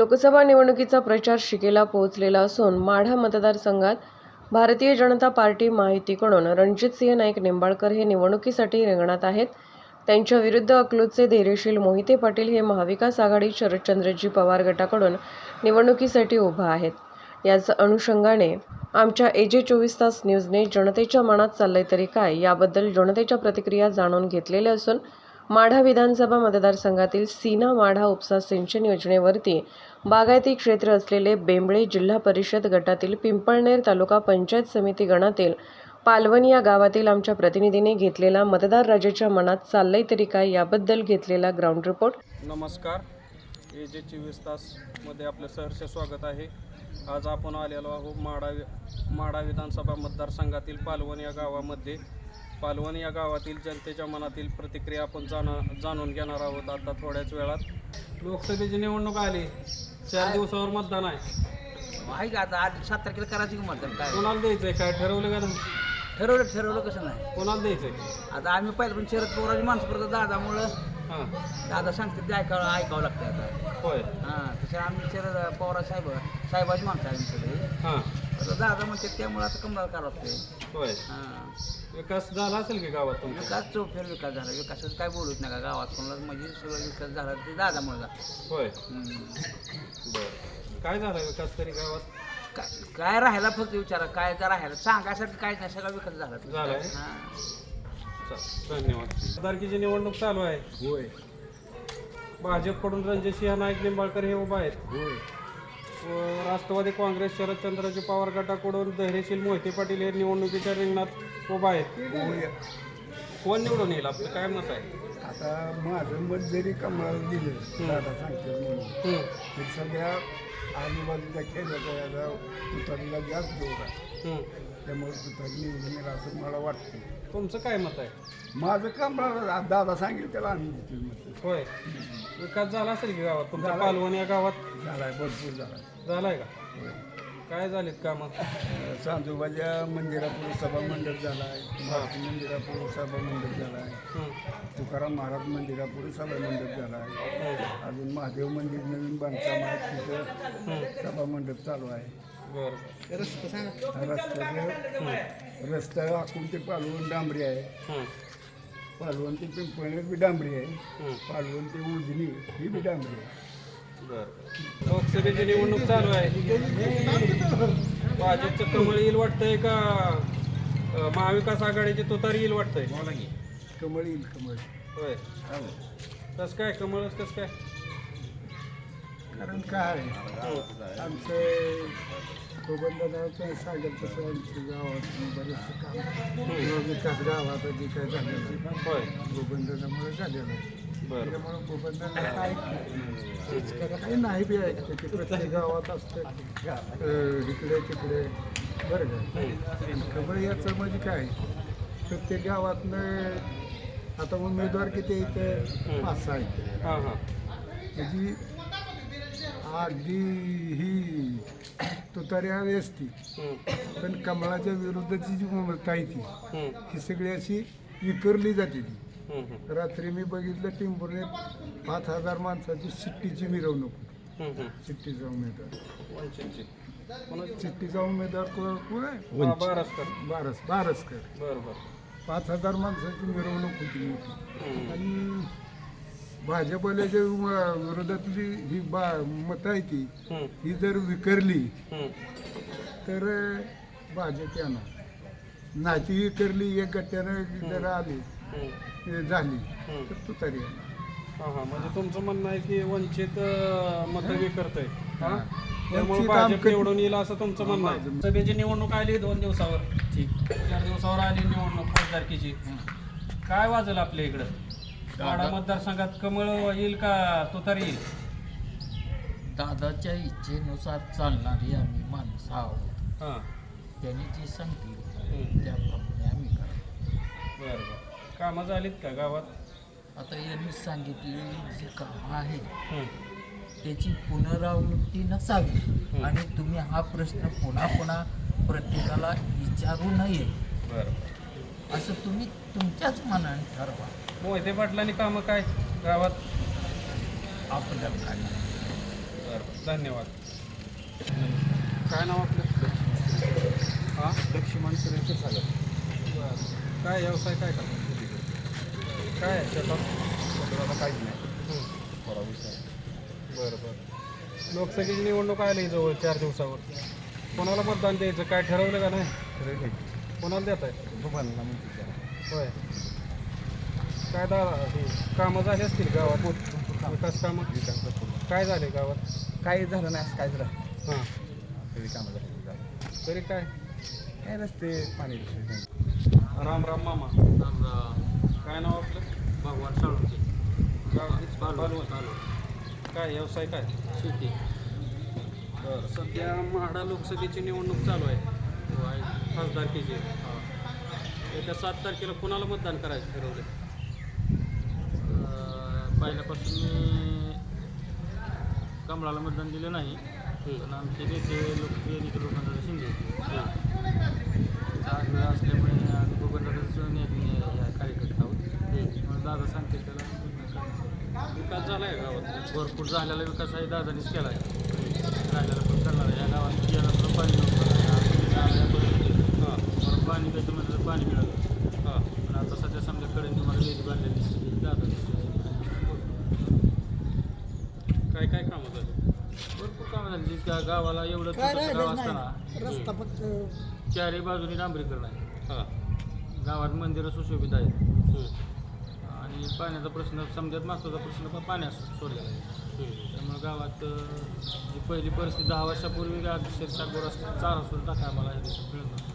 लोकसभा निवडणुकीचा प्रचार शिकेला पोहोचलेला असून माढा मतदारसंघात भारतीय जनता पार्टी माहितीकडून रणजितसिंह नाईक निंबाळकर हे निवडणुकीसाठी रिंगणात आहेत. त्यांच्या विरुद्ध अकलूजचे धैर्यशील मोहिते पाटील हे महाविकास आघाडी शरदचंद्रजी पवार गटाकडून निवडणुकीसाठी उभा आहेत. याच अनुषंगाने आमच्या ए जे चोवीस तास न्यूजने जनतेच्या मनात चाललंय तरी काय याबद्दल जनतेच्या प्रतिक्रिया जाणून घेतलेल्या असून माढा विधानसभा मतदारसंघातील सीना माढा उपसा सिंचन योजनेवरती बागायती क्षेत्र असलेले बेंबळे जिल्हा परिषद गटातील पिंपळनेर तालुका पंचायत समिती गणातील पालवण या गावातील आमच्या प्रतिनिधीने घेतलेला मतदार राजाच्या मनात चाललंय तरी काय याबद्दल घेतलेला ग्राउंड रिपोर्ट नमस्कार. ए जे चोवीस तासमध्ये आपलं सहर्ष स्वागत आहे. आज आपण आलेलो आहोत माडा माडा विधानसभा मतदारसंघातील पालवण या गावामध्ये. पालवण या गावातील जनतेच्या मनातील प्रतिक्रिया आपण जाण जाणून घेणार आहोत आता थोड्याच वेळात. लोकसभेची निवडणूक आली. चार दिवसावर मतदान आहे. का आता? आज सात तारखेला करायची की मतदान? काय? कोणाला द्यायचंय? काय ठरवलं का? ठरवलं ठरवलं कसं नाही. कोणाला द्यायचंय? आता आम्ही पहिलं पण शरद पवारांची माणसं परत दादामुळं. हां. दादा सांगते ते ऐकावं ऐकावं लागतं आता. होय. हां तसे आम्ही शरद पवार साहेब साहेबाची माणसं आहे आम्ही सगळे हां. दादा म्हणते त्यामुळे आता कमला करावं लागते होय. हां. विकास झाला असेल की गावात तुमचा? विकास चौफेर विकास झाला. विकासाचं काय बोलूच नका. गावात कोणाला म्हणजे सगळं विकास झाला ते दादामुळे झाला. होय. हम्म. बरं. काय झाला विकास तरी गावात? काय काय राहायला फक्त विचारा. काय तर राहायला सांगायसाठी काय नाही. सगळा विकास झाला झालाय? हां. चा- धन्यवाद. खासदारकीची निवडणूक चालू आहे. होय. भाजपकडून रणजितसिंह नाईक निंबाळकर हे उभा आहेत. होय. व राष्ट्रवादी काँग्रेस शरदचंद्रजी पवार गटाकडून धैर्यशील मोहिते पाटील हे निवडणुकीच्या रिंगणात उभा आहेत. कोण निवडून येईल आपलं? काय मत आहे? आता माझं मत जरी कमळाला दिलं दादा सांगते म्हणून. तर सगळ्या आजूबाजूच्या खेळाचा याचा तुतारीला जास्त जोर आहे. त्यामुळे तुतारी निवडून येईल असं मला वाटतं. तुमचं काय मत आहे? माझं कमळाला दादा सांगेल त्याला आम्ही देतो मत. होय. विकास झाला असेल की गावात? तुमच्या पालवण या गावात? झालाय भरपूर झाला झालाय का? काय झालीत कामं? सांजोबाच्या मंदिरापुढे सभा मंडप झाला आहे भारती मंदिरापुढे सभा मंडप झाला आहे तुकाराम महाराज मंदिरापुढे सभा मंडप झाला आहे अजून महादेव मंदिर नवीन बांधकाम आहे तिथं सभा मंडप चालू आहे. बरं. रस्त्याचं रस्ता आखून ते पालवण डांबरी आहे. पालवण ते पिंपळनेर बी डांबरी आहे. पालवण ते उजनी ही बी डांबरी आहे. लोकसभेची निवडणूक चालू आहे. भाजपचं कमळ येईल वाटतंय का? महाविकास आघाडीची तुतारी येईल वाटतंय? कमळ येईल कमळ. होय. कसं काय? कमळच कसं काय? कारण काय आमचं गोबंदाचं सांगेल तसं आमच्या गावात बरेचसं काम. विकास गावात जे काय झालेलं आहे होय गोबंदामुळे झालेलं आहे. काय काही नाही बी ऐकतं ते प्रत्येक गावात असतं इकडे तिकडे बरं. का कमळ याचं म्हणजे काय प्रत्येक गावातनं आता उमेदवार किती इथं पाच सहा आहेत हां हां. म्हणजे अगदी ही तुतारी हवी असती पण कमळाच्या विरुद्धची जी ममता आहे ती ही सगळी अशी विकरली जाते ती. रात्री मी बघितलं टिंबुर्णीत पाच हजार माणसाची शिट्टीची मिरवणूक. हम्म, हम्म. शिट्टीचा उमेदवार? शिट्टीचा उमेदवार कोण कोण आहे? बारसकर. बारस बारसकर. बरं बरं. पाच हजार माणसाची मिरवणूक होती मोठी. आणि भाजपला जे विरोधातली ही बा मतं आहे ती हम्म, ही जर विकरली. तर भाजप येणार. नाही ती विकरली एक गट्ट्यानं जर आली. ते झाली. तर तुतारी येणार हा हा. म्हणजे तुमचं म्हणणं आहे की वंचित मत करतंय. हा? त्यामुळे भाजप निवडून येईल असं तुमचं म्हणणं आहे? सभेची निवडणूक आली दोन दिवसावर. ठीक. चार दिवसावर आली निवडणूक खासदारकीची काय वाजल आपल्या इकडं? वाडा मतदारसंघात कमळ येईल का तुतारी येईल? दादाच्या इच्छेनुसार चालणारी आम्ही माणसं आहोत. हां. त्यांनी जी सांगतील. त्याप्रमाणे आम्ही करतो बरं बरं. कामं झालीत का गावात? आता यांनी सांगितलेली जी कामं आहेत त्याची पुनरावृत्ती नसावी. आणि तुम्ही हा प्रश्न पुन्हा पुन्हा प्रत्येकाला विचारू नये. बरं. असं तुम्ही तुमच्याच मनाने ठरवा. मोहिते पाटलांनी कामं काय गावात? आपल्याला काय बरं धन्यवाद. काय नाव आपलं? हां? लक्ष्मण सुरेश झालं बरं. काय व्यवसाय काय करतात काय शेतात? काहीच नाही. हं. थोडा विषय बरं बरं. लोकसभेची निवडणूक आली जवळ चार दिवसावर. कोणाला मतदान द्यायचं? काय ठरवलं का नाही? कोणाला देत आहे दुकानला होय. काय दादा हे कामं झाली असतील गावात? विकास कामं? काय झाले गावात? काही झालं नाही असं काय झालं हां. तरी कामं झाली तरी काय? काय रस्ते पाणी राम राम मामा. काय नाव आपलं? भगवान साळुंके गाव बालवण काय व्यवसाय काय? शेती. बरं सध्या म्हाडा लोकसभेची निवडणूक चालू आहे. खासदारकीची येत्या सात तारखेला कोणाला मतदान करायचं ठरवलं पहिल्यापासून मी कमळाला मतदान दिलं नाही. पण आमचे नेते लोकप्रिय नेते लोकांना शिंदे. आग्रह असल्यामुळे आम्ही गोगंदाचं कार्यकर्ता दादा सांगते त्याला. विकास झाला आहे गावात? भरपूर झालेला विकास आहे दादानीच केला आहे झालेला पण करणार आहे. या गावात पिण्याचं पाणी नव्हतं. हां. पाणी प्यायचं म्हटलं तर पाणी मिळालं. हां. पण आता सध्या समजा कडे तुम्हाला वेली बांधलेली दिसते. दादा काय काय कामं झाली? भरपूर कामं झाली. गा- गावाला एवढं गाव असताना रस्ता फक्त चारही बाजूनी डांबरीकरण आहे. हां. गावात मंदिरं सुशोभित आहेत. आणि पाण्याचा प्रश्न समजात महत्त्वाचा प्रश्न पण पाण्यास सोडलेला आहे. त्यामुळे गावात जी पहिली परिस्थिती दहा वर्षापूर्वी गावात क्षीरसागर असं चारा सुद्धा टाका आम्हाला हे दिवसात मिळत नव्हतं.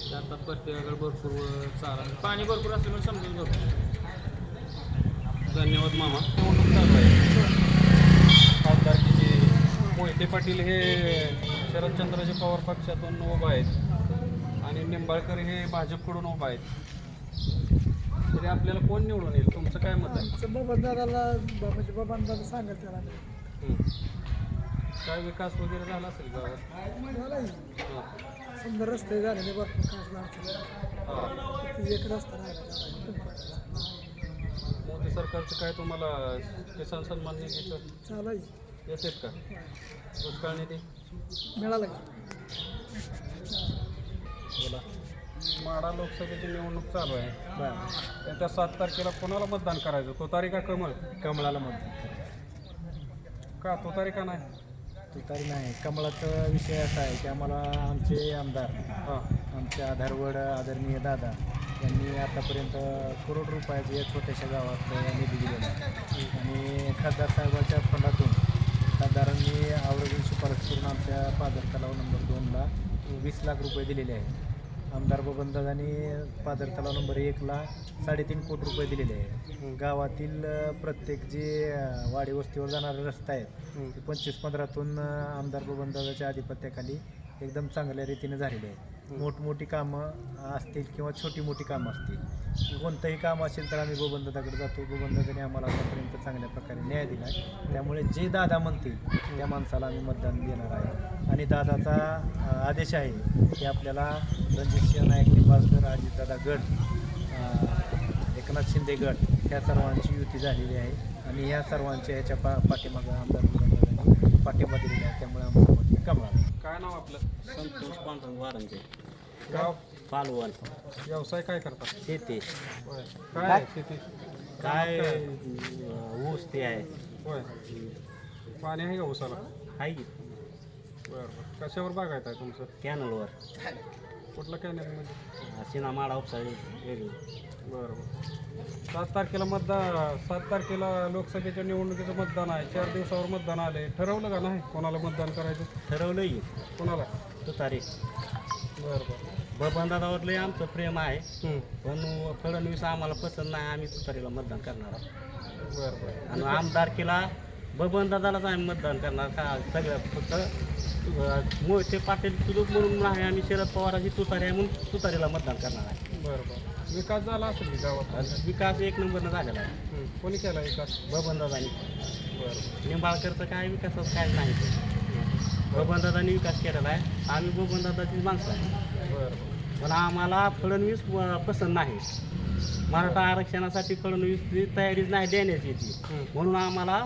ते आता प्रत्येकाकडे भरपूर चारा आणि पाणी भरपूर असल्यामुळे म्हणजे समजून भरपूर धन्यवाद मामा. निवडणूक चालू आहे. खासदारकीची मोहिते पाटील हे शरदचंद्रजी पवार पक्षातून उभा आहेत आणि निंबाळकर हे भाजपकडून उभा आहेत. तरी आपल्याला कोण निवडून येईल? तुमचं काय मत आहे? बबनदादाला म्हणजे बबनदादा सांगत त्याला. काय विकास वगैरे झाला असेल गावात? हां. सुंदर रस्ते झालेले भरपूर खास हां. एक रस्ता राहिला मोदी सरकारचं काय तुम्हाला किसान सन्मान निधीचं? चालाय. येतात का? दुष्काळ निधी? मिळाला बोला. माडा लोकसभेची निवडणूक चालू आहे. येत्या सात तारखेला कोणाला मतदान करायचं? तो तारीख कमळ? कमळाला मतदान. का? तो तारीख नाही? तुतारी नाही. कमळाचा विषय असा आहे की आम्हाला आमचे आमदार हां. आमचे आधारवड आदरणीय दादा यांनी आतापर्यंत करोड रुपयाचे या छोट्याशा गावात निधी दिलेला आहे. आणि खासदार साहेबांच्या फंडातून खासदारांनी आवर्जून शिफारस करून आमच्या पादर तलाव नंबर दोनला वीस लाख रुपये दिलेले आहेत. आमदार बबनदादांनी पादर तलाव नंबर एकला साडेतीन कोटी रुपये दिलेले आहे गावातील प्रत्येक जे वाडी वस्तीवर जाणारे रस्ते आहेत. ते पंचवीस पंधरातून आमदार बबनदादाच्या अधिपत्याखाली एकदम चांगल्या रीतीने झालेले आहे मोठमोठी कामं असतील किंवा छोटी मोठी कामं असतील कोणतंही काम असेल तर आम्ही बबनदादाकडे जातो. बबनदादाने आम्हाला आतापर्यंत चांगल्या प्रकारे न्याय दिला आहे त्यामुळे जे दादा म्हणतील त्या माणसाला आम्ही मतदान देणार आहे. आणि दादाचा आदेश आहे की आपल्याला रणजितसिंह नाईक निंबाळकर अजितदादा गट अ, एकनाथ शिंदे गट ह्या सर्वांची युती झालेली आहे. आणि ह्या सर्वांच्या ह्याच्या पा पाठीमागं आमदार पाठिंबा दिलेला आहे. त्यामुळे आमचं मत कमळा काय नाव आपलं? संतोष पांढरंग वारंगे. गाव? पालवण. व्यवसाय काय करतात शेती. काय शेती? काय ऊस ते आहे. होय. पाणी आहे का उसाला आहे. की बरं बरं. कशावर बागायत आहे तुमचं? कॅनलवर. कुठलं कॅनेलमध्ये सिना माडा वेगळी. बरं बरं. सात तारखेला मतदान सात तारखेला लोकसभेच्या निवडणुकीचं मतदान आहे. चार दिवसावर मतदान आले ठरवलं का नाही कोणाला मतदान करायचं? ठरवलं की कोणाला? तो तारीख. बरं बरं. बबनदादावर लय आमचं प्रेम आहे. हं. पण फडणवीस आम्हाला पसंत नाही. आम्ही तुतारीला मतदान करणार आहोत. बरं बरं. आणि आमदारकीला बबनदादालाच आम्ही मतदान करणार का सगळं फक्त मोहिते पाटील सुलूक म्हणून नाही आम्ही शरद पवाराची तुतारी आहे म्हणून तुतारीला मतदान करणार आहे. बरं बरं विकास झाला असेल की गावात? आणि विकास एक नंबरनं झालेला आहे. कोणी केला विकास? बबनदादानी. बरं. निंबाळकरचं काय विकासाचं काय नाही. बबनदादांनी विकास केलेला आहे. आम्ही बबनदादाची माणसं आहे. बरं. पण आम्हाला फडणवीस पसंत नाही. मराठा आरक्षणासाठी फडणवीसची तयारीच नाही देण्याची ती. हं. म्हणून आम्हाला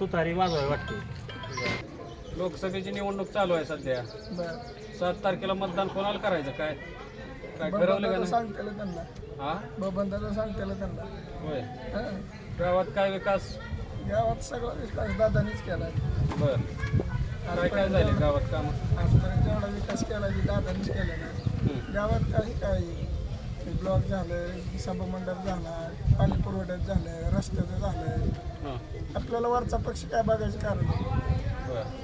तुतारी वाजवाय वाटते. लोकसभेची निवडणूक चालू आहे सध्या. सात तारखेला मतदान कोणाला करायचं? काय काय ठरवलं का नाही? सांगतेला त्यांना. हा? सांगतेला त्यांना. होय. हं. गावात काय विकास? गावात सगळा विकास दादानीच केला बर. काय काय झाले गावात काम? आजपर्यंत जेवढा विकास केला की दादानीच केलेला आहे. गावात काही काही. ब्लॉक झालं सभामंडप झाला पाणी पुरवठ्यात झालं रस्त्याचं झालं आपल्याला वरचा पक्ष काय बघायचं कारण? नाही.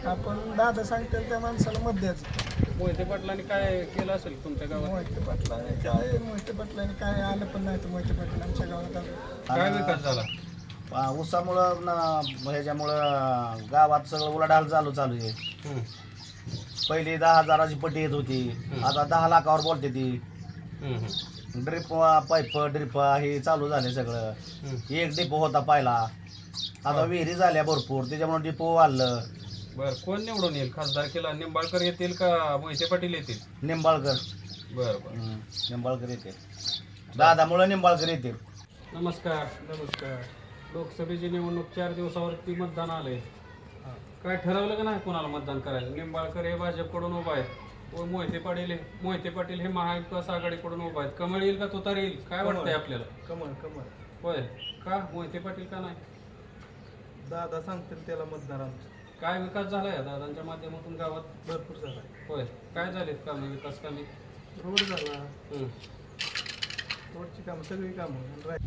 आपण दादा सांगतील त्या माणसाला मत द्यायचं. मोहिते पाटलांनी काय केलं असेल तुमच्या गावात? मोहिते पाटलाने काय मोहिते पाटलाने काय आलं पण नाही तर मोहिते पाटील आमच्या गावात आलं. काय विकास झाला? ऊसामुळं ना ह्याच्यामुळं गावात सगळं उलाढाल चालू चालू आहे. हम्म. पहिली दहा हजाराची पट्टी येत होती. आता दहा लाखावर बोलते ती. हम्म, हम्म. ड्रिप पाईप ड्रिप हे चालू झाले सगळं. एक डिपो होता पहिला. आता विहिरी झाल्या भरपूर. त्याच्यामुळे डिपो वाढलं. बर कोण निवडून येईल? खासदार केला निंबाळकर येतील का मोहिते पाटील येतील? निंबाळकर. बर निंबाळकर येते दादामुळं निंबाळकर येते नमस्कार. नमस्कार. लोकसभेची निवडणूक चार दिवसावरती मतदान आलंय. काय ठरवलं का नाही कोणाला मतदान करायचं निंबाळकर हे भाजपकडून उभा आहेत. व मोहिते पाटील हे मोहिते पाटील हे महाविकास आघाडीकडून उभा आहेत. कमळ येईल का तुतार येईल? काय वाटतंय आपल्याला? कमळ कमळ. होय. का? मोहिते पाटील का नाही? दादा सांगतील त्याला मतदार आमचं. काय विकास झालाय या दादांच्या माध्यमातून गावात भरपूर झाला होय. काय झालेत कामे? विकास कामे? रोड झाला. रोडची कामं सगळी कामं.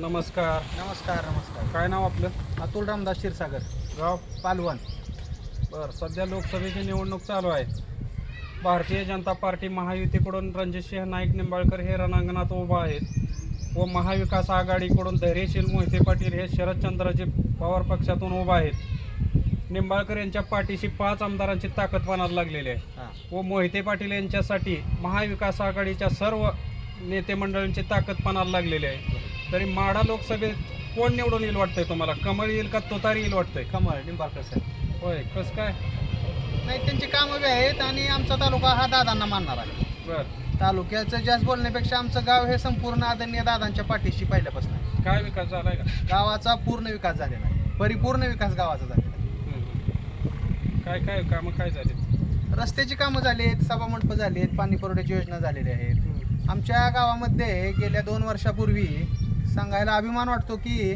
नमस्कार. नमस्कार नमस्कार. काय नाव आपलं? अतुल रामदास क्षीरसागर. गाव? पालवण. बर सध्या लोकसभेची निवडणूक चालू आहे. भारतीय जनता पार्टी महायुतीकडून रणजितसिंह नाईक निंबाळकर हे रणांगणात उभा आहेत. व महाविकास आघाडीकडून धैर्यशील मोहिते पाटील हे शरदचंद्रजी पवार पक्षातून उभा आहेत. निंबाळकर यांच्या पाठीशी पाच आमदारांची ताकद पणाला लागलेली आहे. व मोहिते पाटील यांच्यासाठी महाविकास आघाडीच्या सर्व नेते मंडळींची ताकद पणाला लागलेली आहे. तरी माढा लोकसभेत कोण निवडून येईल वाटतंय तुम्हाला? कमळ येईल का तुतारी येईल वाटतंय? कमळ निंबाळकर साहेब. होय कसं काय? नाही त्यांची कामं बी आहेत आणि आमचा तालुका हा दादांना मानणार आहे. बर. तालुक्याचं जास्त बोलण्यापेक्षा आमचं गाव हे संपूर्ण आदरणीय दादांच्या पाठीशी पहिल्यापासून काय विकास झालाय का? गावाचा पूर्ण विकास झालेला आहे. परिपूर्ण विकास गावाचा हम्म. काय काय कामं काय झाली रस्त्याची कामं झाली आहेत सभामंडप झाली आहेत पाणी पुरवठ्याची योजना झालेल्या आहेत. आमच्या गावामध्ये गेल्या दोन वर्षापूर्वी सांगायला अभिमान वाटतो की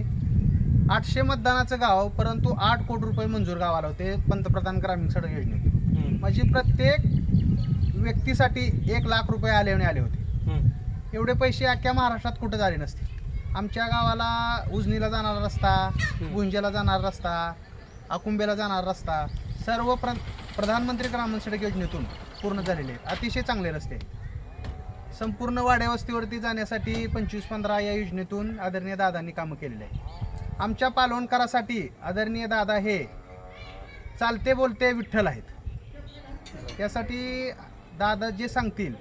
आठशे मतदानाचं गाव परंतु आठ कोटी रुपये मंजूर गावाला होते पंतप्रधान ग्रामीण सडक योजनेत म्हणजे प्रत्येक व्यक्तीसाठी एक लाख रुपये आले आणि आले होते. एवढे पैसे अख्ख्या महाराष्ट्रात कुठं झाले नसते. आमच्या गावाला उजनीला जाणारा रस्ता गुंजेला जाणारा रस्ता अकुंबेला जाणारा रस्ता सर्व प्र प्रधानमंत्री ग्रामीण सडक योजनेतून पूर्ण झालेले आहेत. अतिशय चांगले रस्ते संपूर्ण वाड्या वस्तीवरती जाण्यासाठी पंचवीस पंधरा या योजनेतून आदरणीय दादांनी कामं केलेली आहे आमच्या पालवणकरासाठी आदरणीय दादा हे चालते बोलते विठ्ठल आहेत. त्यासाठी दादा जे सांगतील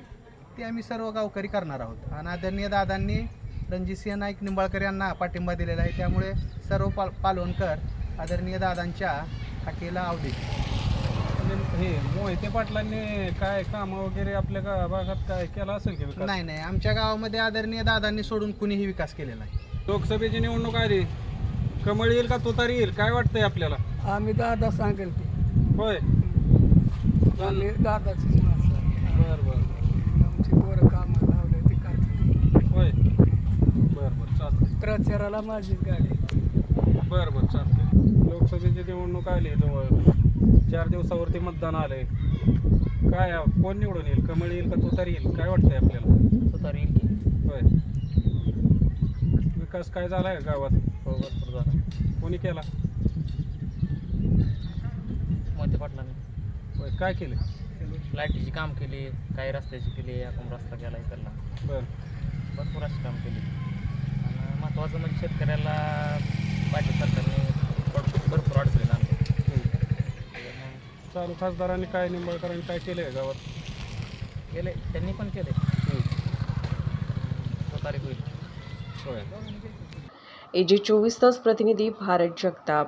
ते आम्ही सर्व गावकरी करणार आहोत. आणि आदरणीय दादांनी रणजितसिंह नाईक निंबाळकर यांना पाठिंबा दिलेला आहे. त्यामुळे सर्व पाल पालवणकर आदरणीय दादांच्या हाकेला आवडेल हे मोहिते पाटलांनी काय कामं वगैरे आपल्या गा- भागात काय केलं असेल की विकास? नाही नाही. आमच्या गावामध्ये आदरणीय दादांनी सोडून कुणीही विकास केलेला आहे लोकसभेची निवडणूक आली. कमळ येईल का तुतारी येईल? काय वाटतंय आपल्याला? आम्ही दादा सांगेल ते होय. आम्ही दादाचीच माणसं आहे. बर बर. आमची पोरं कामं लावले ते करतात. होय. बर बर. चालतंय. प्रचाराला माझीच गाडी बर बर. चालतंय. लोकसभेची निवडणूक आली जवळ. चार दिवसावरती मतदान आलंय. काय? कोण निवडून येईल? कमळ येईल का तुतारी येईल? काय वाटतंय आपल्याला? तुतारी होय. विकास काय झालाय गावात? हो भरपूर झाला. कोणी केला? मोठे पाटलांनी. होय काय केले? लाईटीची काम केली काही रस्त्याची केली आपण रस्ता केला इकडला बर. भरपूर अशी काम केली. आणि महत्त्वाचं म्हणजे शेतकऱ्याला सरकारने भरपूर भरपूर अडचणी आणली त्याच्यामुळे चालू खासदारांनी काय निंबाळकरांनी काय केलंय का गावात? केले त्यांनी पण केले तुतारी होईल. होय. एजे चोवीस तास प्रतिनिधी भारत जगताप.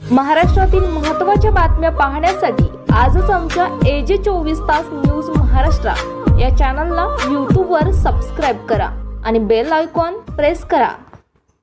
महाराष्ट्रातील महत्त्वाच्या बातम्या पाहण्यासाठी आजच आमच्या एजे चोवीस तास न्यूज महाराष्ट्र या चॅनलला यूट्यूबवर सबस्क्राईब करा आणि बेल आयकॉन प्रेस करा.